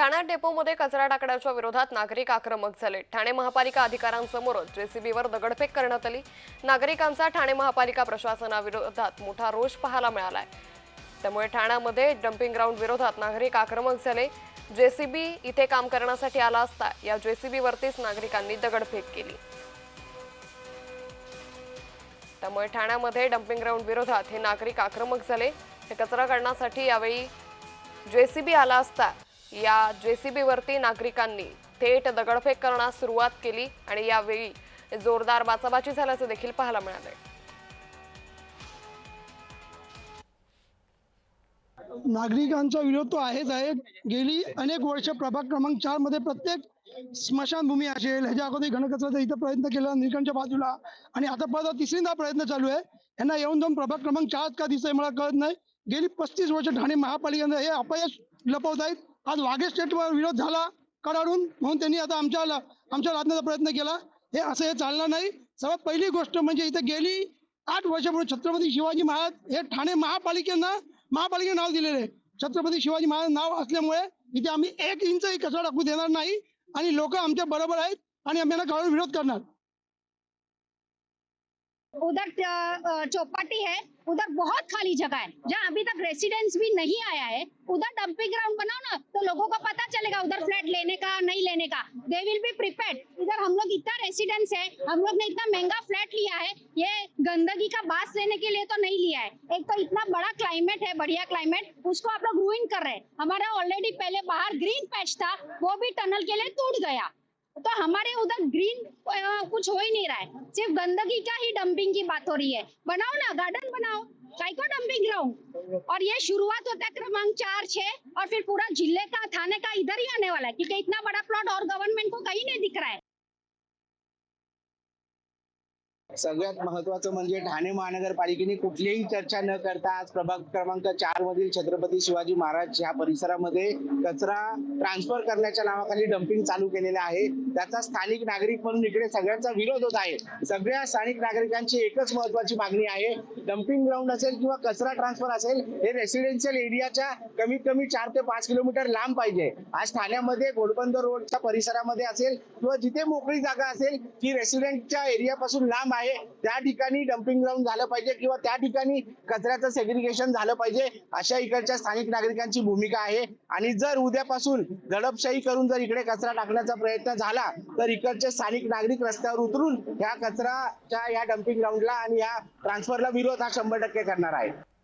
ठाण्यात डेपोमध्ये कचरा टाकण्याच्या विरोधात नागरिक आक्रमक झाले. ठाणे महापालिका अधिकाऱ्यांसमोरच जेसीबीवर दगडफेक करण्यात आली. नागरिकांचा ठाणे महापालिका प्रशासनाविरोधात मोठा रोष पाहायला मिळालाय. त्यामुळे ठाण्यामध्ये डम्पिंग ग्राउंड विरोधात नागरिक आक्रमक झाले. जेसीबी इथे काम करण्यासाठी आला असता या जेसीबीवरतीच नागरिकांनी दगडफेक केली. त्यामुळे ठाण्यामध्ये डम्पिंग ग्राउंड विरोधात हे नागरिक आक्रमक झाले. हे कचरा काढण्यासाठी यावेळी जेसीबी आला असता या जेसीबीवरती नागरिकांनी थेट दगडफेक करण्यास सुरुवात केली आणि यावेळी जोरदार बाचाबाची झाल्याचे देखील पाहायला मिळाले नागरिकांचा विरोध तो आहेच आहे. गेली अनेक वर्ष प्रभाग क्रमांक चारमध्ये प्रत्येक स्मशानभूमी असेल ह्याच्या अगोदर घनकचऱ्याचा इथं प्रयत्न केला निलकंठच्या बाजूला. आणि आता परत तिसरीदा प्रयत्न चालू आहे. यांना येऊन जाऊन प्रभाग क्रमांक चार का दिसतंय मला कळत नाही. गेली पस्तीस वर्ष ठाणे महापालिकेनं हे अपयश लपवत आहेत. आज वाघे स्टेटवर विरोध झाला कडाडून म्हणून त्यांनी आता आमच्या आमच्या लादण्याचा प्रयत्न केला. हे असं हे चालणार नाही. सर्वात पहिली गोष्ट म्हणजे इथे गेली आठ वर्षापूर्वी छत्रपती शिवाजी महाराज हे ठाणे महापालिकेनं महापालिकेने नाव दिलेले आहे. छत्रपती शिवाजी महाराज नाव असल्यामुळे इथे आम्ही एक इंचही कचरा टाकू देणार नाही. आणि लोक आमच्या बरोबर आहेत आणि आम्ही यांना विरोध करणार. उधर चौपाटी है, उधर बहुत खाली जगह है, जहाँ अभी तक रेसिडेंस भी नहीं आया है, उधर डंपिंग ग्राउंड बनाओ ना तो लोगों को पता चलेगा उधर फ्लैट लेने का, नहीं लेने का। दे विल बी प्रिपेयर्ड इधर हम लोग इतना रेसिडेंस है, हम लोग ने इतना महँगा फ्लैट लिया है, ये गंदगी का बास लेने के लिए तो नहीं लिया है। एक तो इतना बड़ा क्लाइमेट है, बढ़िया क्लाइमेट उसको आप लोग रूइन कर रहे हैं। हमारा ऑलरेडी पहले बाहर ग्रीन पैच था, वो भी टनल के लिए टूट गया। तो हमारे उधर ग्रीन कुछ हो ही नहीं रहा है। सिर्फ़ गंदगी का ही डंपिंग की बात हो रही है। बनाओ ना गार्डन बनाओ। साइको डंपिंग ग्राउंड और ये शुरुआत होता है क्रमांक चार, छह, और फिर पूरा ज़िले का, थाने का, इधर ही आने वाला है, क्योंकि इतना बड़ा प्लॉट और गवर्नमेंट को कहीं नहीं दिख रहा है। सगळ्यात महत्वाचं म्हणजे ठाणे महानगरपालिकेने कुठलीही चर्चा न करता आज प्रभाग क्रमांक चार मधील छत्रपती शिवाजी महाराज या परिसरामध्ये कचरा ट्रान्सफर करण्याच्या नावाखाली डम्पिंग चालू केलेलं आहे. त्याचा स्थानिक नागरिक म्हणून इकडे सगळ्यांचा विरोध होत आहे. सगळ्या स्थानिक नागरिकांची एकच महत्वाची मागणी आहे. डम्पिंग ग्राउंड असेल किंवा कचरा ट्रान्सफर असेल हे रेसिडेन्शियल एरियाच्या कमीत कमी चार ते पाच किलोमीटर लांब पाहिजे. आज ठाण्यामध्ये घोडबंदर रोडच्या परिसरामध्ये असेल किंवा जिथे मोकळी जागा असेल ती रेसिडेंटच्या एरियापासून लांब आहे आहे. त्या ठिकाणी डम्पिंग ग्राउंड झालं पाहिजे किंवा त्या ठिकाणी कचऱ्याचं सेग्रिगेशन झालं पाहिजे अशा इकडच्या स्थानिक नागरिकांची भूमिका आहे. आणि जर उद्यापासून दडपशाही करून जर इकडे कचरा टाकण्याचा प्रयत्न झाला तर इकडचे स्थानिक नागरिक रस्त्यावर उतरून ह्या कचराच्या या डम्पिंग ग्राउंडला आणि या ट्रान्सफरला विरोध हा शंभर टक्के करणार आहे